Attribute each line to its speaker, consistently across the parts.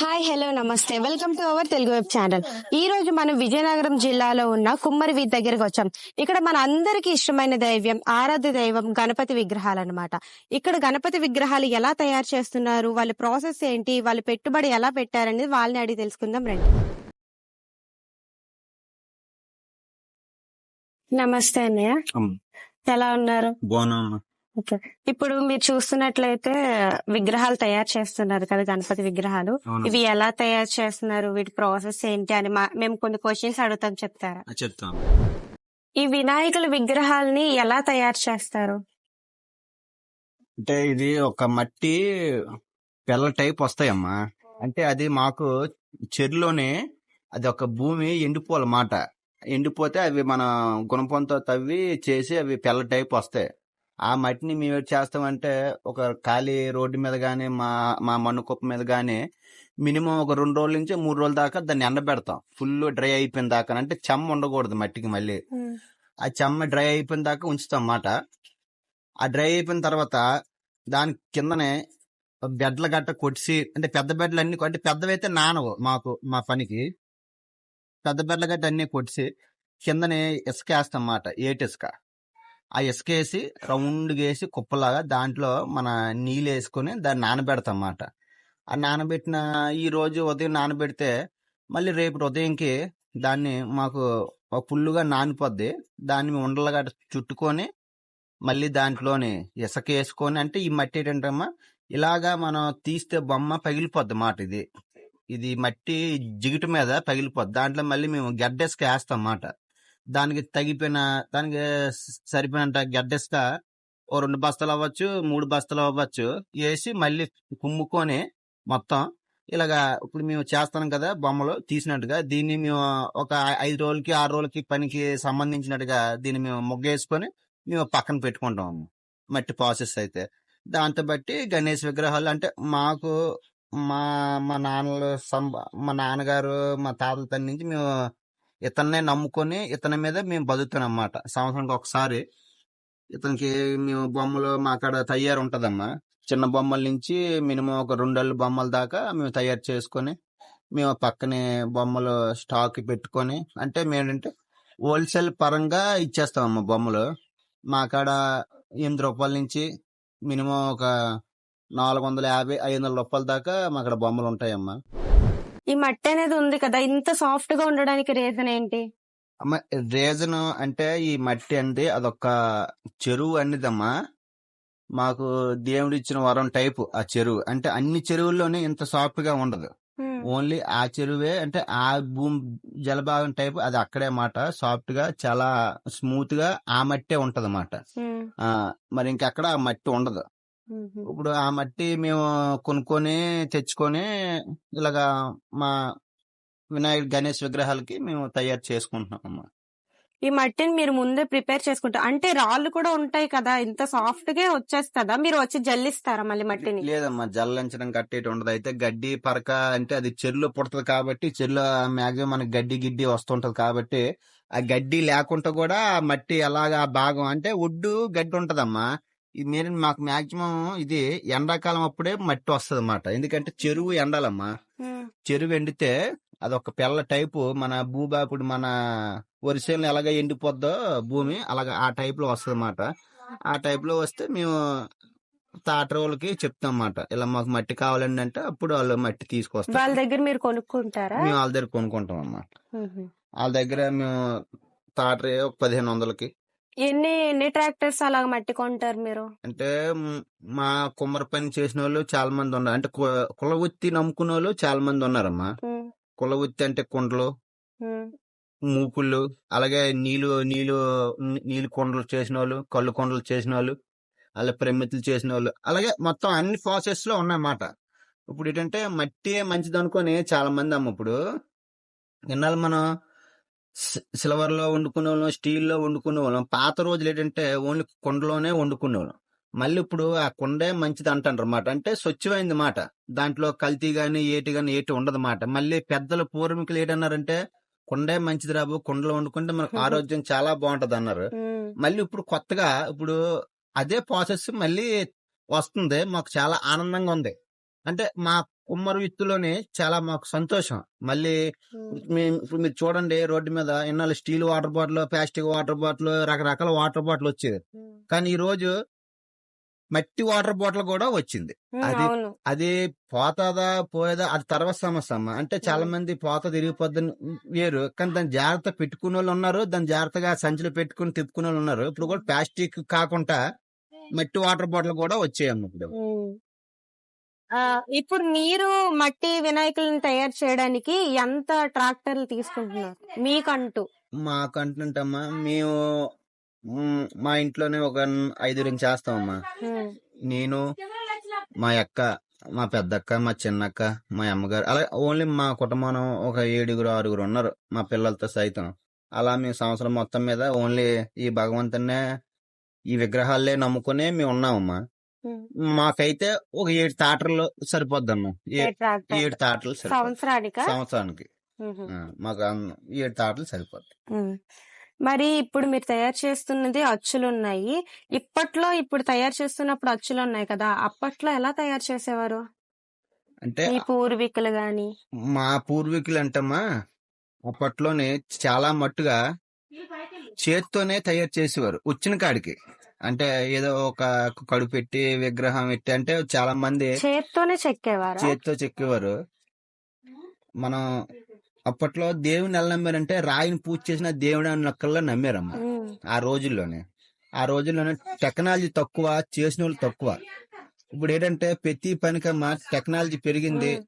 Speaker 1: Hi hello నమస్తే. Welcome to our Telugu web channel. ఈ రోజు మనం విజయనగరం జిల్లాలో ఉన్న కుమ్మరి వీధి దగ్గరకు వచ్చాం. ఇక్కడ మన అందరికీ ఇష్టమైన దైవం ఆరాధ్య దైవం గణపతి విగ్రహాలు అన్నమాట ఇక్కడ గణపతి విగ్రహాలు ఎలా తయారు చేస్తున్నారు? వాళ్ళ ప్రాసెస్ ఏంటి? వాళ్ళ పెట్టుబడి ఎలా పెట్టారనేది వాళ్ళని అడిగి తెలుసుకుందాం రండి. నమస్తే అన్నయ్య. ఎలా ఉన్నారు?
Speaker 2: బాగున్నా
Speaker 1: ఓకే. ఇప్పుడు మీరు చూస్తున్నట్లయితే విగ్రహాలు తయారు చేస్తున్నారు కదా గణపతి విగ్రహాలు. ఇవి ఎలా తయారు చేస్తున్నారు? వీటి ప్రాసెస్ ఏంటి అని మేము కొన్ని క్వశ్చన్స్ అడుగుతాం చెప్తారా?
Speaker 2: చెప్తాను
Speaker 1: ఈ వినాయకుల విగ్రహాలని ఎలా తయారు చేస్తారు?
Speaker 2: అంటే ఇది ఒక మట్టి పిల్ల టైప్ వస్తాయమ్మా. అంటే అది మాకు చెరులోనే అది ఒక భూమి ఎండిపోవాలన్నమాట. ఎండిపోతే అవి మన గుణపంతో తవ్వి చేసి అవి పిల్ల టైప్ వస్తాయి. ఆ మట్టిని మేము చేస్తామంటే ఒక ఖాళీ రోడ్డు మీద గానీ మా మా మన్ను కుప్ప మీద గానీ మినిమం ఒక రెండు రోజుల నుంచి మూడు రోజుల దాకా దాన్ని ఎండబెడతాం. ఫుల్ డ్రై అయిపోయిన దాకా. అంటే చెమ్మ ఉండకూడదు మట్టికి మళ్ళీ. ఆ చెమ్మ డ్రై అయిపోయిన దాకా ఉంచుతాం అన్నమాట. ఆ డ్రై అయిపోయిన తర్వాత దాని కిందనే బెడ్ల గట్ట కొట్టిసి అంటే పెద్ద బెడ్లు అన్ని అంటే పెద్దవైతే నానవు మాకు మా పనికి. పెద్ద బెడ్ల గట్ట అన్ని కొట్టిసి కిందనే ఇసుక వేస్తాం అన్నమాట. ఏటి ఇసుక. ఆ ఇసుక వేసి రౌండ్గా వేసి కుప్పలాగా దాంట్లో మన నీళ్ళు వేసుకొని దాన్ని నానబెడతాం అన్నమాట ఆ నానబెట్టిన ఈ రోజు ఉదయం నానబెడితే మళ్ళీ రేపు ఉదయంకి దాన్ని మాకు ఒక పుల్లుగా నానిపోద్ది. దాన్ని మేము ఉండలుగా చుట్టుకొని మళ్ళీ దాంట్లోని ఇసుక వేసుకొని అంటే ఈ మట్టి ఏంటంటమ్మా ఇలాగా మనం తీస్తే బొమ్మ పగిలిపోద్ది మాట ఇది. ఇది మట్టి జిగుటు మీద పగిలిపోద్ది. దాంట్లో మళ్ళీ మేము గడ్డెసుక వేస్తాం అన్నమాట దానికి తగిపోయిన దానికి సరిపోయినంత గడ్డెస్క ఓ రెండు బస్తాలు అవ్వచ్చు మూడు బస్తాలు అవ్వచ్చు వేసి మళ్ళీ కుమ్ముకొని మొత్తం ఇలాగా ఇప్పుడు మేము చేస్తాం కదా బొమ్మలు తీసినట్టుగా దీన్ని మేము ఒక ఐదు రోజులకి ఆరు రోజులకి పనికి సంబంధించినట్టుగా దీన్ని మేము ముగ్గేసుకొని మేము పక్కన పెట్టుకుంటాము మట్టి ప్రాసెస్ అయితే. దాంతో బట్టి గణేష్ విగ్రహాలు అంటే మాకు మా మా నాన్నలు మా నాన్నగారు మా తాతల తండ్రి నుంచి మేము ఇతన్నే నమ్ముకొని ఇతని మీద మేము బతుకుతాం అన్నమాట సంవత్సరానికి ఒకసారి ఇతనికి మేము బొమ్మలు మా అక్కడ తయారు ఉంటదమ్మా. చిన్న బొమ్మల నుంచి మినిమం ఒక రెండేళ్ళు బొమ్మల దాకా మేము తయారు చేసుకొని మేము పక్కనే బొమ్మలు స్టాక్ పెట్టుకొని అంటే మేమేంటంటే హోల్సేల్ పరంగా ఇచ్చేస్తామమ్మా బొమ్మలు. మా కాడ ఎనిమిది రూపాయల నుంచి మినిమం ఒక నాలుగు వందల యాభై ఐదు వందల రూపాయల దాకా మా అక్కడ బొమ్మలు ఉంటాయమ్మా.
Speaker 1: ఈ మట్టి అనేది ఉంది కదా ఇంత సాఫ్ట్గా ఉండడానికి రీజన్ ఏంటి
Speaker 2: అమ్మ రీజన్ అంటే ఈ మట్టి అండి అదొక చెరువు అన్నిదమ్మా మాకు దేవుడు ఇచ్చిన వరం టైపు ఆ చెరువు అంటే అన్ని చెరువుల్లోనే ఇంత సాఫ్ట్గా ఉండదు. ఓన్లీ ఆ చెరువే అంటే ఆ భూమి జలభాగం టైపు అది అక్కడే మాట సాఫ్ట్గా చాలా స్మూత్గా ఆ మట్టే ఉంటది మాట
Speaker 1: Hmm.
Speaker 2: మరి ఇంకెక్కడ ఆ మట్టి ఉండదు. ఇప్పుడు ఆ మట్టి మేము కొనుక్కొని తెచ్చుకొని ఇలాగా మా వినాయక గణేష్ విగ్రహాలకి మేము తయారు చేసుకుంటున్నాం అమ్మా.
Speaker 1: ఈ మట్టిని మీరు ముందే ప్రిపేర్ చేసుకుంటారు అంటే రాళ్ళు కూడా ఉంటాయి కదా ఇంత సాఫ్ట్గా వచ్చేస్తుందా? మీరు వచ్చి జల్లిస్తారా మళ్ళీ మట్టిని?
Speaker 2: లేదమ్మా జల్లించడం కట్టేటి ఉండదు. అయితే గడ్డి పరక అంటే అది చెరులో పుడుతుంది కాబట్టి చెరులో మాక్సిమం మనకి గడ్డి గిడ్డి వస్తుంటది కాబట్టి ఆ గడ్డి లేకుండా కూడా మట్టి అలాగా ఆ భాగం అంటే ఒడ్డు గడ్డి ఉంటదమ్మా. ఇది మీరు మాకు మాక్సిమం ఇది ఎండాకాలం అప్పుడే మట్టి వస్తుంది అన్నమాట ఎందుకంటే చెరువు ఎండాలమ్మా. చెరువు ఎండితే అదొక పిల్ల టైపు మన భూబా ఇప్పుడు మన వరిసేలు ఎలాగ ఎండిపోద్దో భూమి అలాగ ఆ టైప్లో వస్తుంది అన్నమాట ఆ టైప్లో వస్తే మేము తాటర్ వాళ్ళకి చెప్తాం అన్నమాట ఇలా మాకు మట్టి కావాలండి అంటే అప్పుడు వాళ్ళు మట్టి
Speaker 1: వాళ్ళ
Speaker 2: తీసుకొస్తారు
Speaker 1: దగ్గర మీరు కొనుక్కుంటారా?
Speaker 2: మేము వాళ్ళ దగ్గర కొనుక్కుంటాం అన్నమాట. వాళ్ళ దగ్గర మేము తాటరే ఒక పదిహేను వందలకి
Speaker 1: ఎన్ని ఎన్ని ట్రాక్టర్స్ అలాగ మట్టి కొంటారు మీరు?
Speaker 2: అంటే మ్, కుమ్మరి పని చేసిన వాళ్ళు చాలా మంది ఉన్నారు. అంటే కుల వృత్తి నమ్ముకున్న వాళ్ళు చాలా మంది ఉన్నారమ్మా. కుల వృత్తి అంటే కుండలు. మూకుళ్ళు అలాగే నీళ్ళు నీళ్ళు నీళ్ళు కొండలు చేసిన వాళ్ళు కళ్ళు కొండలు చేసిన వాళ్ళు అలాగే ప్రమితులు చేసిన వాళ్ళు అలాగే మొత్తం అన్ని ప్రాసెస్లో ఉన్నాయన్నమాట. ఇప్పుడు ఏంటంటే మట్టి మంచిది అనుకొని చాలా మంది అమ్మ ఇప్పుడు. ఇన్నాళ్ళు మనం సిల్వర్లో వండుకునే వాళ్ళం స్టీల్లో వండుకునే వాళ్ళం పాత రోజులు ఏంటంటే ఓన్లీ కుండలోనే వండుకునే వాళ్ళం మళ్ళీ ఇప్పుడు ఆ కుండే మంచిది అంటారు అనమాట అంటే స్వచ్ఛమైంది మాట. దాంట్లో కల్తీ గాని ఏటి గాని ఏటి ఉండదు మాట. మళ్ళీ పెద్దలు పూర్వీకులు ఏంటన్నారంటే కుండే మంచిది రాబు కుండలో వండుకుంటే మనకు ఆరోగ్యం చాలా బాగుంటది అన్నారు. మళ్ళీ ఇప్పుడు కొత్తగా ఇప్పుడు అదే ప్రాసెస్ మళ్ళీ వస్తుంది. మాకు చాలా ఆనందంగా ఉంది. అంటే మా కుమ్మరి విత్తులోనే చాలా మాకు సంతోషం. మళ్ళీ మేము ఇప్పుడు మీరు చూడండి రోడ్డు మీద ఇన్నాళ్ళు steel water bottle plastic water bottle రకరకాల వాటర్ బాటిల్ వచ్చేది. కానీ ఈ రోజు మట్టి వాటర్ బాటిల్ కూడా వచ్చింది. అది- అది పోతాదా పోయేదా అది తర్వాత సమస్య అమ్మ. అంటే చాలా. మంది పోత తిరిగిపోద్దని వేరు. కానీ దాన్ని జాగ్రత్త పెట్టుకునే వాళ్ళు ఉన్నారు దాన్ని జాగ్రత్తగా సంచులు పెట్టుకుని తిప్పుకునే వాళ్ళు ఉన్నారు. ఇప్పుడు కూడా ప్లాస్టిక్ కాకుండా మట్టి వాటర్ బాటిల్ కూడా వచ్చాయమ్మ ఇప్పుడు.
Speaker 1: ఉమ్. ఆ, ఇప్పుడు మీరు మట్టి వినాయకులను తయారు చేయడానికి ఎంత ట్రాక్టర్లు తీసుకుంటున్నారు? మీకంటూ.
Speaker 2: మాకంటుంటమ్మా మేము మ్, ఇంట్లోనే ఒక ఐదుగురం చేస్తామమ్మా. నేను మా అక్క మా పెద్దక్క మా చిన్నక్క మా అమ్మగారు అలా ఓన్లీ మా కుటుంబం ఒక ఏడుగురు ఆరుగురు ఉన్నారు మా పిల్లలతో సైతం. అలా మేము సంవత్సరం మొత్తం మీద ఓన్లీ ఈ భగవంతున్నే ఈ విగ్రహాలే నమ్ముకునే మేము ఉన్నామమ్మా. మాకైతే ఒక ఏడు తాటర్లు
Speaker 1: ఏ- ట్రాక్టర్
Speaker 2: ఏడు తాటలు సరిపోద్ది.
Speaker 1: సంవత్సరానిక?
Speaker 2: సంవత్సరానికి. మాకు ఏడు తాటలు సరిపోద్ది.
Speaker 1: మరి ఇప్పుడు మీరు తయారు చేస్తున్నది అచ్చులు ఉన్నాయి ఇప్పట్లో ఇప్పుడు తయారు చేస్తున్నప్పుడు అచ్చులు ఉన్నాయి కదా అప్పట్లో ఎలా తయారు చేసేవారు?
Speaker 2: అంటే
Speaker 1: పూర్వీకులు గాని?
Speaker 2: మా పూర్వీకులు అంటమ్మా అప్పట్లోనే చాలా మట్టుగా చేత్తోనే తయారు చేసేవారు వచ్చిన కాడికి. అంటే ఏదో ఒక కడుపు పెట్టి విగ్రహం పెట్టి అంటే చాలా మంది
Speaker 1: చేత్తోనే చెక్కేవారా?
Speaker 2: చేత్తో చెక్కేవారు. మనం అప్పట్లో దేవుని ఎలా నమ్మారంటే రాయిని పూజ చేసిన దేవుడు అని లెక్కల్లో నమ్మారమ్మ. ఆ రోజుల్లోనే. ఆ రోజుల్లోనే టెక్నాలజీ తక్కువ చేసిన వాళ్ళు తక్కువ. ఇప్పుడు ఏంటంటే ప్రతి పనికమ్మా టెక్నాలజీ పెరిగింది.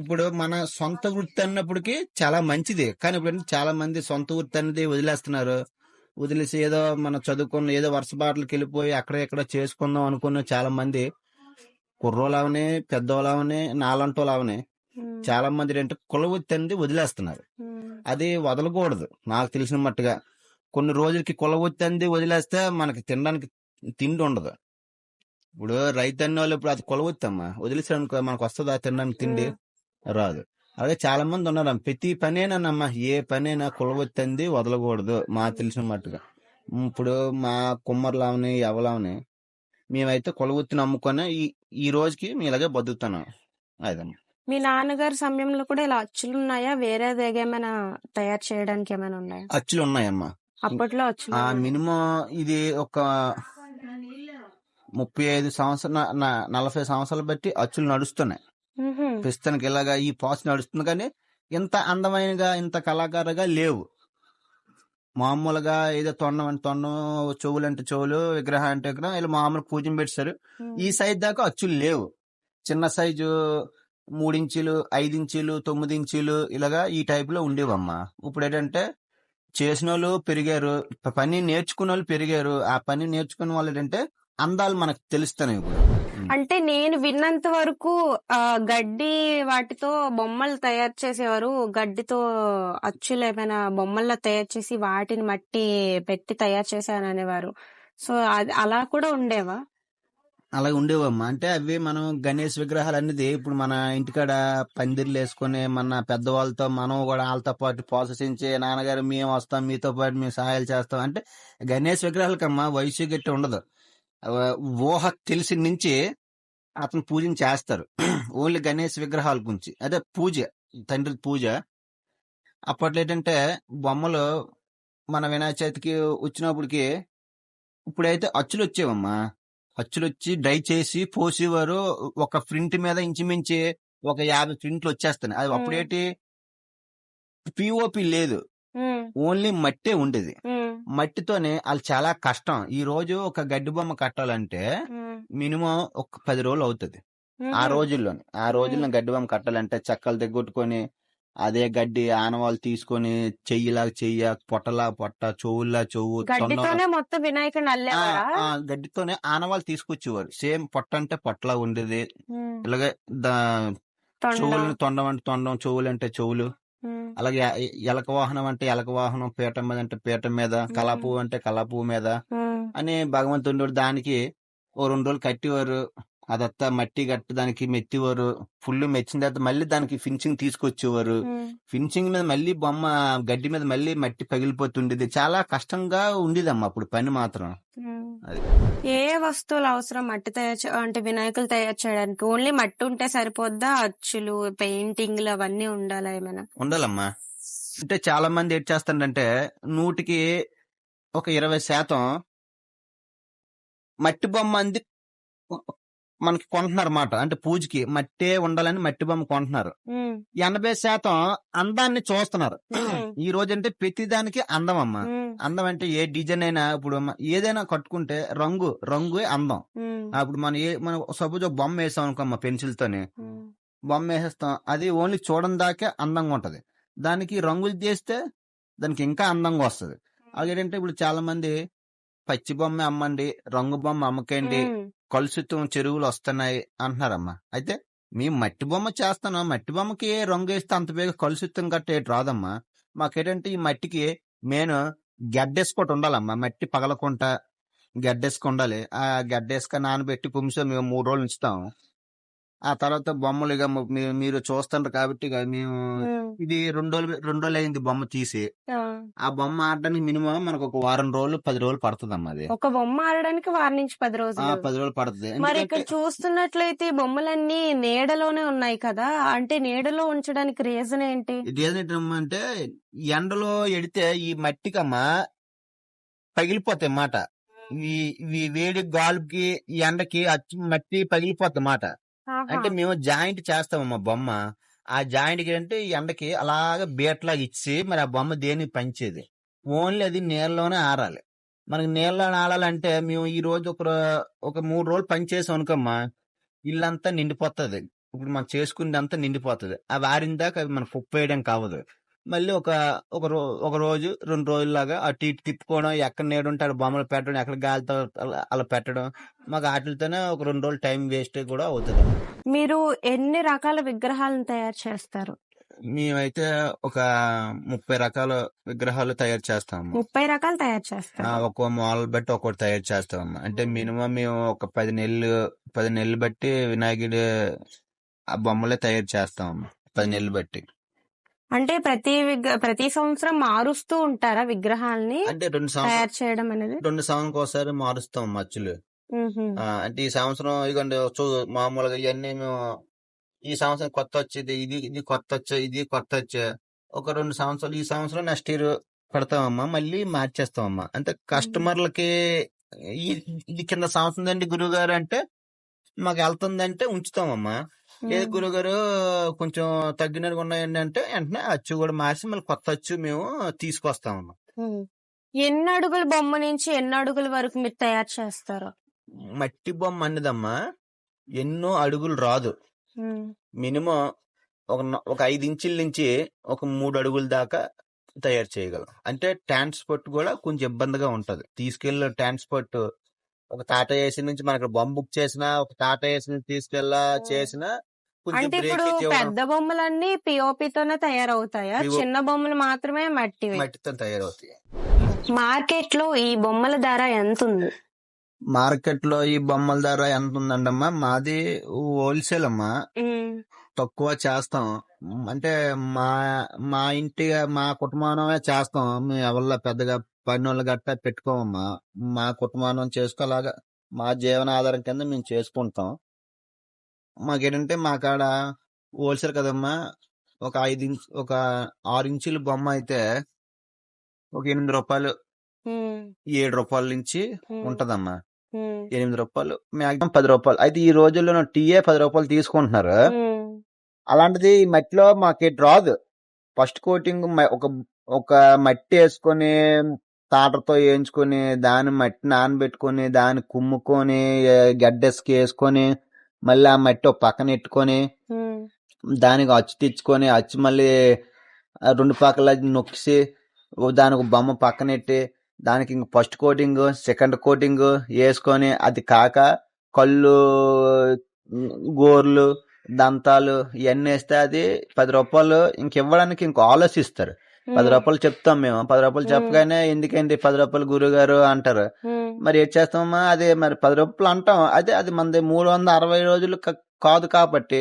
Speaker 2: ఇప్పుడు మన సొంత వృత్తి అన్నప్పటికీ చాలా మంచిది. కానీ ఇప్పుడు చాలా మంది సొంత వృత్తి అనేది వదిలేస్తున్నారు. వదిలేసి ఏదో మనం చదువుకున్న ఏదో వర్ష బాటలకు వెళ్ళిపోయి అక్కడ ఇక్కడ చేసుకుందాం అనుకున్న చాలా మంది కుర్రోలావని పెద్దోళ్ళవని నాలంటోలావని
Speaker 1: ఉమ్.
Speaker 2: చాలా మంది ఏంటంటే కుల వృత్తి అనేది వదిలేస్తున్నారు. అది వదలకూడదు. నాకు తెలిసిన మట్టుగా కొన్ని రోజులకి కుల వృత్తి అనేది వదిలేస్తే మనకి తినడానికి తిండి ఉండదు. ఇప్పుడు రైతు అన్న వాళ్ళు ఇప్పుడు అది కుల వృత్తి అమ్మా. వదిలేసాడు అనుకో మనకు వస్తుందా తినడానికి తిండి? రాదు. అలాగే చాలా మంది ఉన్నారు ప్రతి పనేనమ్మా ఏ పనైనా కులవొత్తంది వదలకూడదు. మా తెలిసిన మట్టుగా. ఇప్పుడు మా కుమ్మర్లావని ఎవలావని మేమైతే కులవృత్తిని నమ్ముకొని ఈ ఈ రోజుకి మేము ఇలాగే బతుకుతున్నాం అదమ్మా
Speaker 1: మీ నాన్నగారి సమయంలో కూడా ఇలా అచ్చులు ఉన్నాయా వేరే ఏమైనా తయారు చేయడానికి ఏమైనా ఉన్నాయా?
Speaker 2: అచ్చులు ఉన్నాయమ్మా
Speaker 1: అప్పట్లో అచ్చులు?
Speaker 2: మినిమం ఇది ఒక ముప్పై ఐదు సంవత్సరాల నలభై సంవత్సరాలు బట్టి అచ్చులు నడుస్తున్నాయి. ప్రస్తుతానికి ఇలాగా ఈ పాస్ నడుస్తుంది కానీ ఇంత అందమైనగా ఇంత కళాకారుగా లేవు. మామూలుగా ఏదో తొండం అంటే తొండం చెవులు అంటే చెవులు విగ్రహం అంటే విగ్రహం ఇలా మామూలు పూజం పెట్టారు. ఈ సైజ్ దాకా అచ్చులు లేవు. చిన్న సైజు మూడించీలు ఐదించీలు తొమ్మిది ఇంచీలు ఇలాగా ఈ టైప్లో ఉండేవమ్మా. ఇప్పుడు ఏంటంటే చేసిన వాళ్ళు పెరిగారు పని నేర్చుకున్న వాళ్ళు పెరిగారు. ఆ పని నేర్చుకున్న వాళ్ళు ఏంటంటే అందాలు మనకు తెలుస్తున్నాయి ఇప్పుడు
Speaker 1: అంటే నేను విన్నంత వరకు గడ్డి వాటితో బొమ్మలు తయారు చేసేవారు. గడ్డితో అచ్చులు ఏమైనా బొమ్మల్లో తయారు చేసి వాటిని మట్టి పెట్టి తయారు చేశాను అనేవారు సో అది అలా కూడా ఉండేవా?
Speaker 2: అలా ఉండేవమ్మా. అంటే అవి మనం గణేష్ విగ్రహాలు అనేది ఇప్పుడు మన ఇంటికాడ పందిర్లు వేసుకుని మన పెద్దవాళ్ళతో మనం కూడా వాళ్ళతో పాటు ప్రోత్సహించి నాన్నగారు మేము వస్తాం మీతో పాటు మేము సహాయాలు చేస్తాం. అంటే గణేష్ విగ్రహాలకమ్మా వయసు గట్టి ఉండదు. ఊహ తెలిసి నుంచి అతను పూజను చేస్తారు. ఓన్లీ గణేష్ విగ్రహాల గురించి. అదే పూజ తండ్రి పూజ. అప్పట్లో ఏంటంటే బొమ్మలు మన వినాయక చవితికి వచ్చినప్పటికి ఇప్పుడైతే అచ్చులు వచ్చేవమ్మా. అచ్చులు వచ్చి డ్రై చేసి పోసేవారు. ఒక ప్రింట్ మీద ఇంచుమించి ఒక యాభై ప్రింట్లు వచ్చేస్తున్నాయి. అది. అప్పుడేటి? పిఓపి లేదు. ఓన్లీ మట్టే ఉండేది. మట్టితోనే వాళ్ళు చాలా కష్టం. ఈ రోజు ఒక గడ్డి బొమ్మ కట్టాలంటే మినిమం ఒక పది రోజులు అవుతుంది. ఆ రోజుల్లోనే. ఆ రోజుల్లో గడ్డి బొమ్మ కట్టాలంటే చెక్కలు దిగ్గొట్టుకొని అదే గడ్డి ఆనవాళ్ళు తీసుకొని చెయ్యిలా చెయ్య పొట్టలా పొట్ట చెవుల్లా చెవు
Speaker 1: గడ్డితోనే మొత్తం వినాయకుడిని
Speaker 2: ఆనవాళ్ళు తీసుకొచ్చేవారు. సేమ్ పొట్ట అంటే పొట్టలా ఉండేది. ఇలాగే. చెవులు తొండం అంటే తొండం చెవులు అంటే చెవులు. అలాగే ఎలక వాహనం అంటే ఎలక వాహనం పీఠం మీద అంటే పీఠం మీద కలాపువ్వు అంటే కలాపువ్వు మీద అని భగవంతుడు దానికి ఓ రెండు రోజులు కట్టేవారు. అదంతా మట్టి గట్ట దానికి మెత్తివారు ఫుల్ మెచ్చిన తర్వాత మళ్ళీ దానికి ఫినిషింగ్ తీసుకొచ్చేవారు. ఫినిషింగ్ మీద మళ్ళీ బొమ్మ గడ్డి మీద మళ్ళీ మట్టి పగిలిపోతుండేది. చాలా కష్టంగా ఉండేదమ్మా అప్పుడు పని మాత్రం.
Speaker 1: ఏ వస్తువులు అవసరం? మట్టి తయారు అంటే వినాయకులు తయారు చేయడానికి ఓన్లీ మట్టి ఉంటే సరిపోద్దా? అచ్చులు పెయింటింగ్లు అవన్నీ ఉండాలా ఏమైనా?
Speaker 2: ఉండాలమ్మా. అంటే చాలా మంది ఏం చేస్తారంటే నూటికి ఒక ఇరవై శాతం మట్టి బొమ్మ అంది మనకి కొంటున్నారు అన్నమాట అంటే పూజకి మట్టే ఉండాలని మట్టి బొమ్మ కొంటున్నారు. ఎనభై శాతం అందాన్ని చూస్తున్నారు. ఈ రోజు అంటే ప్రతి దానికి అందం అమ్మా అందం అంటే ఏ డిజైన్ అయినా ఇప్పుడు ఏదైనా కట్టుకుంటే రంగు రంగు అందం. అప్పుడు మనం ఏ మనం సపోజ్ ఒక బొమ్మ వేసాం అనుకోమ్మా పెన్సిల్ తోని. బొమ్మ వేసేస్తాం. అది ఓన్లీ చూడడం దాకే అందంగా ఉంటది. దానికి రంగులు చేస్తే దానికి ఇంకా అందంగా వస్తది. అలాగేంటే ఇప్పుడు చాలా మంది పచ్చి బొమ్మ అమ్మండి రంగు బొమ్మ అమ్మకండి కలుషితం చెరువులు వస్తున్నాయి అంటున్నారమ్మా. అయితే మేము మట్టి బొమ్మ చేస్తాను మట్టి బొమ్మకి రంగు వేస్తే అంత బేగా కలుషితం గట్ట రాదమ్మా. మాకేంటంటే ఈ మట్టికి నేను గడ్డేసుకోటి ఉండాలమ్మా. మట్టి పగలకుండా గడ్డేసుకు ఉండాలి ఆ గడ్డేసుక నానబెట్టి పుంస మేము మూడు రోజులు ఉంచుతాం. ఆ తర్వాత బొమ్మలు ఇక మీరు చూస్తుంటారు కాబట్టి మేము. ఇది రెండు రోజులు రెండు రోజులు అయింది బొమ్మ తీసి.
Speaker 1: ఆ.
Speaker 2: బొమ్మ ఆడడానికి మినిమం మనకు ఒక వారం రోజులు పది రోజులు పడుతుందమ్మా అది.
Speaker 1: ఒక బొమ్మ ఆడడానికి వారం నుంచి పది రోజులు.
Speaker 2: పది రోజులు పడుతుంది.
Speaker 1: మరి ఇక్కడ చూస్తున్నట్లయితే బొమ్మలన్నీ నీడలోనే ఉన్నాయి కదా? అంటే నీడలో ఉంచడానికి రీజన్ ఏంటి?
Speaker 2: ఇది ఏంటంటే ఎండలో ఎడితే ఈ మట్టికమ్మా పగిలిపోతాయి మాట ఈ వేడి గాలుకి ఎండకి మట్టి పగిలిపోతాయి మాట
Speaker 1: ఆహా.
Speaker 2: అంటే మేము జాయింట్ చేస్తామమ్మా బొమ్మ. ఆ జాయింట్కి అంటే ఈ ఎండకి అలాగ బీటలాగా ఇచ్చి మరి ఆ బొమ్మ దేనికి పంచేది? ఓన్లీ అది నీళ్ళలోనే ఆరాలి. మనకి నీళ్ళలో ఆడాలంటే మేము ఈ రోజు ఒక రో- ఒక మూడు రోజులు పని చేసాం అనుకోమ్మా. ఇల్లంతా నిండిపోతుంది. ఇప్పుడు మనం చేసుకునేదంతా నిండిపోతుంది. అవి ఆరిన దాకా అవి మనం ఉప్పు వేయడం కావదు. మళ్ళీ ఒక ఒక రో ఒక రోజు రెండు రోజుల్లాగా అటు ఇటు తిప్పుకోవడం ఎక్కడ నేడు ఉంటే అక్కడ బొమ్మలు పెట్టడం ఎక్కడ గాలితో అలా- పెట్టడం మాకు వాటితోనే ఒక రెండు రోజులు టైం వేస్ట్ కూడా అవుతుంది.
Speaker 1: మీరు ఎన్ని రకాల విగ్రహాలను తయారు చేస్తారు?
Speaker 2: మేమైతే ఒక ముప్పై రకాల విగ్రహాలు తయారు చేస్తాము.
Speaker 1: ముప్పై రకాలు తయారు
Speaker 2: ఆ,
Speaker 1: చేస్తారు
Speaker 2: ఒక్కో మోడల్ బట్టి ఒక్కొక్కటి తయారు చేస్తాము. అంటే మినిమం మేము ఒక పది నెలలు పది నెలలు బట్టి వినాయకుడి ఆ బొమ్మలే తయారు చేస్తాము. పది నెలలు బట్టి.
Speaker 1: అంటే ప్రతి ప్రతి సంవత్సరం మారుస్తూ ఉంటారా విగ్రహాల్ని
Speaker 2: అంటే రెండు
Speaker 1: తయారు చేయడం అనేది?
Speaker 2: రెండు సంవత్సరం ఒకసారి మారుస్తాం మచ్చులు. అంటే ఈ సంవత్సరం ఇదిగోండి మామూలుగా ఇవన్నీ మేము ఈ సంవత్సరం కొత్త వచ్చేది ఇది ఇది కొత్త వచ్చే ఇది కొత్త వచ్చే ఒక రెండు సంవత్సరాలు ఈ సంవత్సరం నెక్స్ట్ ఇయర్ పెడతామమ్మా మళ్ళీ మార్చేస్తామమ్మా. అంటే కస్టమర్లకి ఈ- ఇది కింద సంవత్సరం అండి గురువు గారు అంటే మాకు వెళ్తుందంటే ఉంచుతామమ్మా. లేదు. గురుగారు కొంచెం తగ్గినట్టుగా ఉన్నాయండి అంటే వెంటనే అచ్చు కూడా మార్చి మళ్ళీ కొత్త అచ్చు మేము తీసుకొస్తామమ్మా.
Speaker 1: ఎన్ని అడుగుల బొమ్మ నుంచి ఎన్ని అడుగుల వరకు మీరు తయారు చేస్తారు
Speaker 2: మట్టి బొమ్మ అన్నదమ్మా ఎన్నో అడుగులు రాదు. మినిమం ఒక ఒక ఐదు ఇంచుల నుంచి ఒక మూడు అడుగుల దాకా తయారు చేయగలం అంటే ట్రాన్స్పోర్ట్ కూడా కొంచెం ఇబ్బందిగా ఉంటది తీసుకెళ్ళిన ట్రాన్స్పోర్ట్ ఒక టాటా ఏసీ నుంచి మనకి బొమ్మ బుక్ చేసినా ఒక టాటా ఏసీ నుంచి తీసుకెళ్ళా చేసినా
Speaker 1: అంటే ఇప్పుడు పెద్ద బొమ్మలన్నీ పిఓపి తోనే తయారవుతాయా? చిన్న బొమ్మలు మాత్రమే మట్టివి?
Speaker 2: మట్టితో తయారవుతాయి.
Speaker 1: మార్కెట్లో ఈ బొమ్మల ధర ఎంత ఉంది
Speaker 2: మార్కెట్లో ఈ బొమ్మల ధర ఎంత ఉందండమ్మా మాది హోల్సేల్ అమ్మా. తక్కువ చేస్తాం. అంటే మా మా ఇంటి మా కుటుంబమే చేస్తాం. మేము ఎవరిలో పెద్దగా పని వాళ్ళు గట్టా పెట్టుకోమమ్మా. మా కుటుంబం చేసుకోలాగా మా జీవన ఆధారం కింద మేము చేసుకుంటాం. మాకేంటంటే మా కాడ హోల్సేల్ కదమ్మా ఒక ఐదు ఇంచ్ ఒక ఆరు ఇంచుల బొమ్మ అయితే ఒక ఎనిమిది రూపాయలు. ఏడు రూపాయల నుంచి. ఉంటదమ్మా. ఎనిమిది రూపాయలు మాక్సిమం పది రూపాయలు అయితే ఈ రోజుల్లో టీయే పది రూపాయలు తీసుకుంటున్నారు. అలాంటిది మట్టిలో మాకు రాదు ఫస్ట్ కోటింగ్ ఒక ఒక మట్టి వేసుకొని తాటతో వేయించుకొని దాని మట్టి నానబెట్టుకొని దాన్ని కుమ్ముకొని గడ్డెస్కి వేసుకొని మళ్ళీ ఆ మట్టి ఒక పక్కన ఎట్టుకొని. దానికి అచ్చు తెచ్చుకొని అచ్చు మళ్ళీ రెండు పక్కల నొక్కిసి దానికి బొమ్మ పక్కనెట్టి దానికి ఇంక ఫస్ట్ కోటింగ్ సెకండ్ కోటింగ్ వేసుకొని అది కాక కళ్ళు గోర్లు దంతాలు ఇవన్నీ వేస్తే అది పది రూపాయలు ఇంక ఇవ్వడానికి ఇంక ఆలోచిస్తారు పది. రూపాయలు చెప్తాం మేము పది రూపాయలు. చెప్పగానే ఎందుకండి పది రూపాయలు గురుగారు అంటారు
Speaker 1: మ్.
Speaker 2: మరి ఏం చేస్తామమ్మా అదే మరి పది రూపాయలు అంటాం అదే అది మనది మూడు వందల అరవై రోజులు కాదు కాబట్టి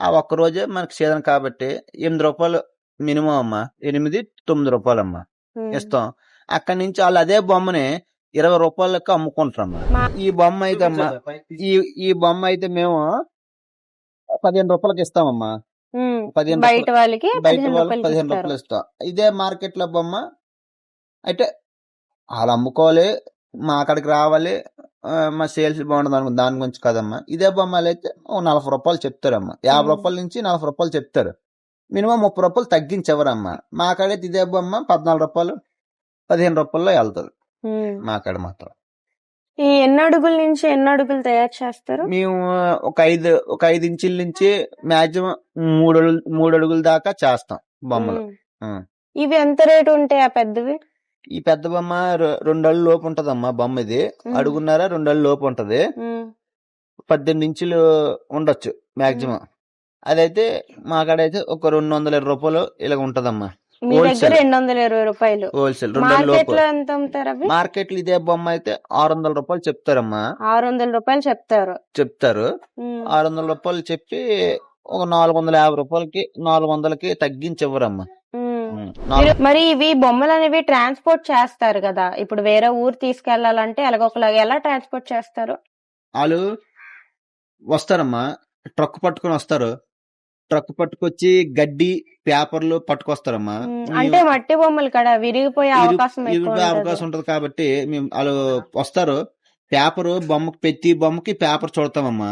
Speaker 2: ఆ ఒక్క రోజే మనకి సీజన్ కాబట్టి ఎనిమిది రూపాయలు మినిమం అమ్మా ఎనిమిది తొమ్మిది రూపాయలు అమ్మా. ఇస్తాం అక్కడి నుంచి వాళ్ళు అదే బొమ్మని ఇరవై రూపాయలకి అమ్ముకుంటారమ్మా
Speaker 1: మా-
Speaker 2: ఈ బొమ్మ అయితే అమ్మా ఈ ఈ బొమ్మ అయితే మేము పదిహేను రూపాయలకి ఇస్తామమ్మా. పదిహేను
Speaker 1: బయట
Speaker 2: రూపాయలు-
Speaker 1: వాళ్ళకి
Speaker 2: బయట
Speaker 1: రూపాయలకి
Speaker 2: పదిహేను. రూపాయలు ఇస్తాం. ఇదే మార్కెట్లో బొమ్మ. అయితే వాళ్ళు అమ్ముకోవాలి మా అక్కడికి రావాలి మా సేల్స్ బాగుంటుంది అనుకో దాని గురించి కదమ్మా. ఇదే బొమ్మలు అయితే ఓ నలభై రూపాయలు చెప్తారమ్మా. యాభై. రూపాయల నుంచి నలభై రూపాయలు చెప్తారు. మినిమం ముప్పై రూపాయలు తగ్గించవరమ్మా. మా కాడైతే ఇదే బొమ్మ పద్నాలుగు రూపాయలు పదిహేను రూపాయల్లో వెళ్తుంది. మా కాడ మాత్రం.
Speaker 1: ఈ ఎన్ని అడుగుల నుంచి ఎన్ని అడుగులు తయారు చేస్తారు?
Speaker 2: మేము ఒక ఐదు ఒక ఐదు ఇంచుల నుంచి మాక్సిమం మూడు మూడు అడుగుల దాకా చేస్తాం బొమ్మలు.
Speaker 1: ఇవి ఎంత రేటు ఉంటాయి ఆ పెద్దవి?
Speaker 2: ఈ పెద్ద బొమ్మ రె- రెండు అడుగు లోపు ఉంటదమ్మా బొమ్మ ఇది. అడుగున్నారా రెండు అడుగు లోపు ఉంటది. పద్దెనిమిది ఇంచులు ఉండొచ్చు మాక్సిమం. అదైతే మా కాడ అయితే ఒక రెండు వందల ఇరవై రూపాయలు ఇలా ఉంటదమ్మా.
Speaker 1: మీ
Speaker 2: Wholesale.
Speaker 1: దగ్గర రెండు వందల ఇరవై రూపాయలు
Speaker 2: హోల్సేల్ రెండు
Speaker 1: మార్కెట్లో ఎంత అమ్ముతారు అవి?
Speaker 2: మార్కెట్లో ఇదే బొమ్మ అయితే ఆరు వందల రూపాయలు చెప్తారమ్మా.
Speaker 1: ఆరు వందల రూపాయలు చెప్తారు.
Speaker 2: చెప్తారు. ఆరు వందల రూపాయలు చెప్పి ఒక నాలుగు వందల యాభై రూపాయలకి నాలుగు వందలకి తగ్గించి ఇవ్వరమ్మా
Speaker 1: మరి ఇవి బొమ్మలు అనేవి ట్రాన్స్పోర్ట్ చేస్తారు కదా. ఇప్పుడు వేరే ఊరు తీసుకెళ్ళాలంటే ఎలాగొకలాగా ఎలా ట్రాన్స్పోర్ట్ చేస్తారు?
Speaker 2: వాళ్ళు వస్తారమ్మా. ట్రక్ పట్టుకొని వస్తారు. ట్రక్ పట్టుకొచ్చి గడ్డి పేపర్లు పట్టుకొస్తారమ్మా.
Speaker 1: అంటే మట్టి బొమ్మలు కదా విరిగిపోయే అవకాశం ఉంటది.
Speaker 2: అవకాశం ఉంటది కాబట్టి మేము వాళ్ళు వస్తారు. పేపర్ బొమ్మకి ప్రతి బొమ్మకి పేపర్ చుడతామమ్మా.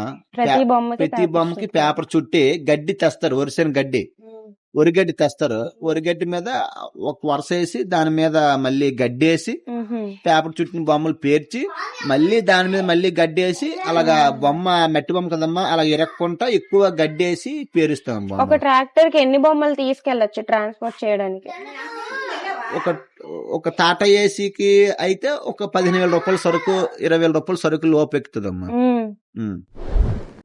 Speaker 1: ప్రతి బొమ్మకి పేపర్
Speaker 2: చుట్టి గడ్డి తెస్తారు వరిసిన గడ్డి. వరిగడ్డి తెస్తారు వరిగడ్డి మీద ఒక వరుస వేసి దాని మీద మళ్ళీ గడ్డి వేసి
Speaker 1: ఉహుం.
Speaker 2: పేపర్ చుట్టిన బొమ్మలు పేర్చి మళ్ళీ దాని మీద మళ్ళీ గడ్డి వేసి అలాగా బొమ్మ మట్టి బొమ్మ కదమ్మా అలా ఇరక్కుంటా ఎక్కువ గడ్డి వేసి పేరుస్తాం
Speaker 1: ఒక ట్రాక్టర్కి ఎన్ని బొమ్మలు తీసుకెళ్ళొచ్చు ట్రాన్స్పోర్ట్ చేయడానికి
Speaker 2: ఒక ఒక టాటా ఏసీకి అయితే ఒక పదిహేను వేల రూపాయల సరుకు ఇరవై వేల రూపాయల సరుకు లోపు ఎక్కుతుందమ్మా
Speaker 1: ఉమ్.
Speaker 2: ఉమ్.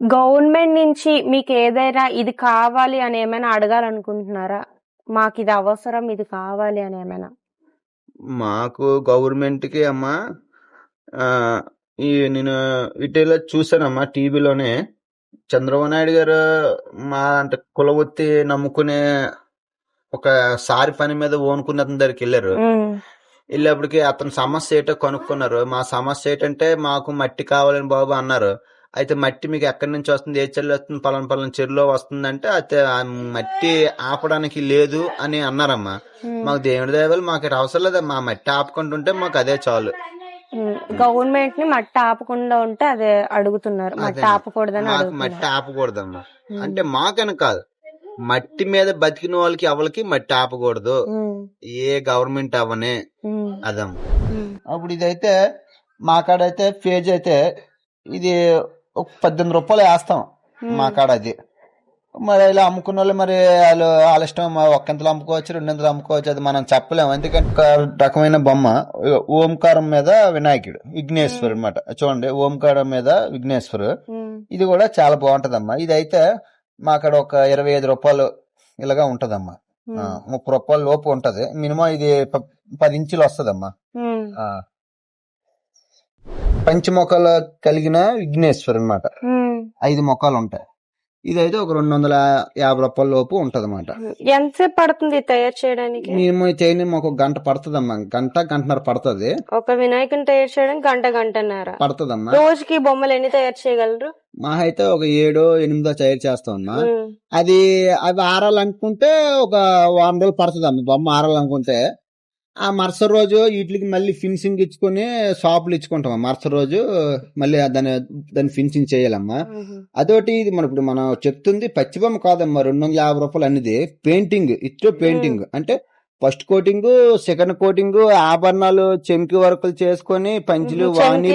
Speaker 1: గవర్నమెంట్ నుంచి మీకు ఏదైనా ఇది కావాలి అని ఏమైనా అడగాలనుకుంటున్నారా? మాకు ఇది అవసరం ఇది కావాలి అని ఏమైనా?
Speaker 2: మాకు గవర్నమెంట్కి అమ్మా ఆ, ఈ నేను ఇటీవల చూసానమ్మా టీవీలోనే. చంద్రబాబు నాయుడు గారు మా అంటే కులవృత్తి నమ్ముకునే ఒక సారి పని మీద ఓనుకున్న అతని దగ్గరికి వెళ్ళారు.
Speaker 1: ఉమ్.
Speaker 2: వెళ్ళేప్పటికి అతని సమస్య ఏంటో కనుక్కున్నారు. మా సమస్య ఏంటంటే మాకు మట్టి కావాలని బాబు అన్నారు. అయితే మట్టి మీకు ఎక్కడి నుంచి వస్తుంది ఏ చెల్లి వస్తుంది పలానా పలానా చెరులో వస్తుందంటే అయితే ఆ మట్టి ఆపడానికి లేదు అని అన్నారమ్మా. మాకు దేవుడి దేవాలి మాకు అవసరం లేదు మా మట్టి ఆపుకుంటుంటే మాకు అదే చాలు.
Speaker 1: గవర్నమెంట్ని మట్టి ఆపకుండా ఉంటే అదే అడుగుతున్నారు మట్టి. ఆపకూడదని
Speaker 2: మట్టి ఆపకూడదమ్మా. అంటే మాకని కాదు మట్టి మీద బతికిన వాళ్ళకి ఎవరికి మట్టి ఆపకూడదు. ఏ గవర్నమెంట్ అవనే. అదమ్మా. అప్పుడు ఇదైతే మా కాడ అయితే పేజ్ అయితే ఇది ఒక పద్దెనిమిది రూపాయలు వేస్తాం మా కాడ అది. మరి ఇలా అమ్ముకున్న వాళ్ళు మరి వాళ్ళు వాళ్ళ ఇష్టం ఒక్కంతలు అమ్ముకోవచ్చు రెండింతలు అమ్ముకోవచ్చు అది మనం చెప్పలేము ఎందుకంటే రకమైన బొమ్మ. ఓంకారం మీద వినాయకుడు విఘ్నేశ్వరు అన్నమాట. చూడండి ఓంకారం మీద విఘ్నేశ్వరు. ఇది కూడా చాలా బాగుంటదమ్మా. ఇది అయితే మా కాడ ఒక ఇరవై ఐదు రూపాయలు ఇలాగా ఉంటదమ్మా. ముప్పై రూపాయల లోపు ఉంటది. మినిమం ఇది పది ఇంచులు వస్తదమ్మా. ఆ. పంచముఖాలు కలిగిన విఘ్నేశ్వర్ అన్నమాట.
Speaker 1: ఉమ్.
Speaker 2: ఐదు మొక్కలు ఉంటాయి. ఇదైతే ఒక రెండు వందల యాభై రూపాయల లోపు ఉంటది అనమాట
Speaker 1: ఎంతసేపు పడుతుంది తయారు చేయడానికి?
Speaker 2: మేము చేయని మాకు ఒక గంట పడుతుందమ్మా. గంట గంటన్నర పడుతుంది.
Speaker 1: ఒక వినాయకుని తయారు చేయడానికి గంట గంటన్నర?
Speaker 2: పడుతుందమ్మా.
Speaker 1: రోజుకి బొమ్మలు ఎన్ని తయారు చేయగలరు?
Speaker 2: మా అయితే ఒక ఏడో ఎనిమిదో తయారు చేస్తామమ్మా.
Speaker 1: ఉమ్.
Speaker 2: అది అవి ఆరాలనుకుంటే ఒక వారం రోజులు పడుతుందమ్మా. బొమ్మ ఆరాలనుకుంటే. ఆ మరుసటి రోజు వీటికి మళ్ళీ ఫినిషింగ్ ఇచ్చుకొని షాపులు ఇచ్చుకుంటాం. మరుసటి రోజు మళ్ళీ దాని దాన్ని ఫినిషింగ్ చేయాలమ్మా. అదొకటి ఇది మన ఇప్పుడు మనం చెప్తుంది పచ్చిబొమ్మ కాదమ్మా రెండు వందల యాభై రూపాయలు అనేది పెయింటింగ్ ఇచ్చో పెయింటింగ్. అంటే ఫస్ట్ కోటింగ్ సెకండ్ కోటింగ్ ఆభరణాలు చెంకి వర్కులు చేసుకొని పంచులు వాణి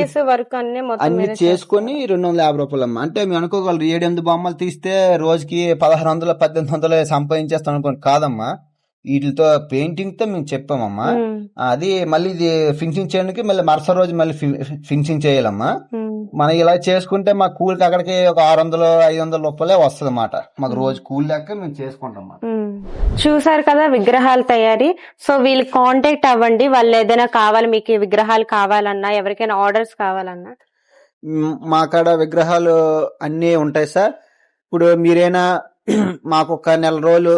Speaker 1: అన్ని
Speaker 2: చేసుకొని రెండు వందల యాభై రూపాయలు అమ్మ అంటే మేము అనుకోగలరు ఏడు ఎనిమిది బొమ్మలు తీస్తే రోజుకి పదహారు వందలు పద్దెనిమిది వందలు సంపాదించేస్తాం అనుకోండి. కాదమ్మా. వీటితో పెయింటింగ్తో మేము చెప్పామమ్మా. అది మళ్ళీ ఇది ఫినిషింగ్ చేయడానికి మళ్ళీ మరుసటి రోజు మళ్ళీ ఫినిషింగ్ చేయాలమ్మా. మనం ఇలా చేసుకుంటే మా కూలికి అక్కడికి ఒక ఆరు వందలు ఐదు వందల రూపాయలే వస్తుంది అన్నమాట మాకు రోజు కూలి లెక్క మేము చేసుకుంటాం.
Speaker 1: చూసారు కదా విగ్రహాల తయారీ. సో వీళ్ళకి కాంటాక్ట్ అవ్వండి. వాళ్ళు ఏదైనా కావాలి మీకు విగ్రహాలు కావాలన్నా ఎవరికైనా ఆర్డర్స్ కావాలన్నా.
Speaker 2: మ్, మా కాడ విగ్రహాలు అన్నీ ఉంటాయి సార్. ఇప్పుడు మీరైనా మాకు ఒక నెల రోజులు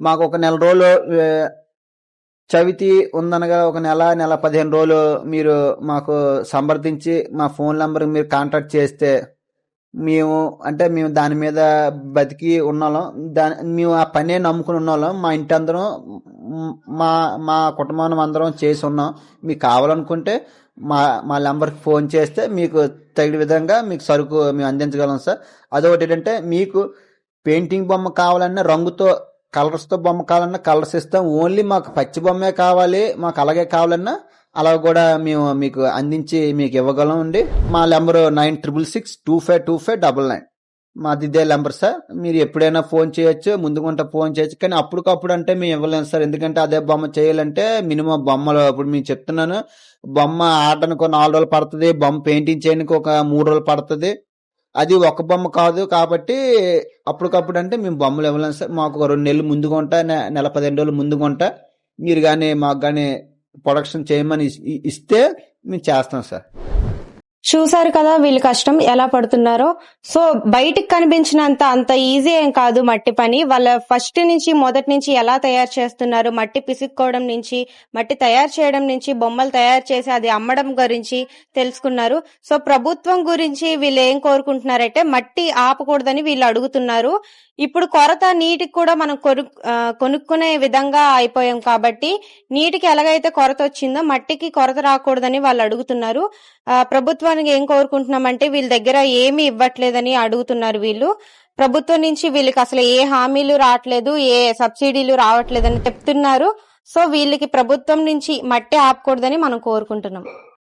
Speaker 2: మాకు ఒక నెల రోజులు చవితి ఉందనగా ఒక నెల నెల పదిహేను రోజులు మీరు మాకు సంప్రదించి మా ఫోన్ నెంబర్ మీరు కాంటాక్ట్ చేస్తే మేము అంటే మేము దాని మీద బతికి ఉన్నాళ్ళం. దాని మేము ఆ పనే నమ్ముకుని ఉన్నాళ్ళం. మా ఇంటి అందరం మా మా కుటుంబం అందరం చేసి ఉన్నాం. మీకు కావాలనుకుంటే మా మా నెంబర్కి ఫోన్ చేస్తే మీకు తగిన విధంగా మీకు సరుకు మేము అందించగలం సార్. అదొకటి ఏంటంటే మీకు పెయింటింగ్ బొమ్మ కావాలన్నా రంగుతో కలర్స్తో బొమ్మ కావాలన్నా కలర్స్ ఇస్తాం. ఓన్లీ మాకు పచ్చి బొమ్మే కావాలి మాకు అలాగే కావాలన్నా అలా కూడా మేము మీకు అందించి మీకు ఇవ్వగలం అండి. మా number nine triple six two five two five double nine. మాది ఇదే నెంబర్ సార్. మీరు ఎప్పుడైనా ఫోన్ చేయొచ్చు ముందుకుంటే ఫోన్ చేయొచ్చు కానీ అప్పటికప్పుడు అంటే మేము ఇవ్వలేము సార్. ఎందుకంటే అదే బొమ్మ చేయాలంటే మినిమం బొమ్మలు ఇప్పుడు మేము చెప్తున్నాను. బొమ్మ ఆడడానికి ఒక నాలుగు రోజులు పడుతుంది బొమ్మ పెయింటింగ్ చేయడానికి ఒక మూడు రోజులు పడుతుంది. అది ఒక బొమ్మ కాదు కాబట్టి అప్పటికప్పుడు అంటే మేము బొమ్మలు ఇవ్వలేము సార్. మాకు రెండు నెలలు ముందు కొంటా నెల పదిహేను రోజులు ముందు కొంటా మీరు కానీ మాకు కానీ ప్రొడక్షన్ చేయమని ఇస్తే మేము చేస్తాం సార్.
Speaker 1: చూసారు కదా వీళ్ళు కష్టం ఎలా పడుతున్నారో. సో బయటికి కనిపించినంత అంత ఈజీ ఏం కాదు మట్టి పని. వాళ్ళ ఫస్ట్ నుంచి మొదటి నుంచి ఎలా తయారు చేస్తున్నారు? మట్టి పిసుక్కోవడం నుంచి మట్టి తయారు చేయడం నుంచి బొమ్మలు తయారు చేసి అది అమ్మడం గురించి తెలుసుకున్నారు. సో ప్రభుత్వం గురించి వీళ్ళు ఏం కోరుకుంటున్నారంటే మట్టి ఆపకూడదని వీళ్ళు అడుగుతున్నారు. ఇప్పుడు కొరత నీటికి కూడా మనం కొను కొనుక్కునే విధంగా అయిపోయాం కాబట్టి నీటికి ఎలాగైతే కొరత వచ్చిందో మట్టికి కొరత రాకూడదని వాళ్ళు అడుగుతున్నారు. ప్రభుత్వం ప్రభుత్వానికి ఏం కోరుకుంటున్నామంటే వీళ్ళ దగ్గర ఏమీ ఇవ్వట్లేదని అడుగుతున్నారు వీళ్ళు. ప్రభుత్వం నుంచి వీళ్ళకి అసలు ఏ హామీలు రావట్లేదు ఏ సబ్సిడీలు రావట్లేదని చెప్తున్నారు. సో వీళ్ళకి ప్రభుత్వం నుంచి మట్టి ఆపకూడదని మనం కోరుకుంటున్నాం.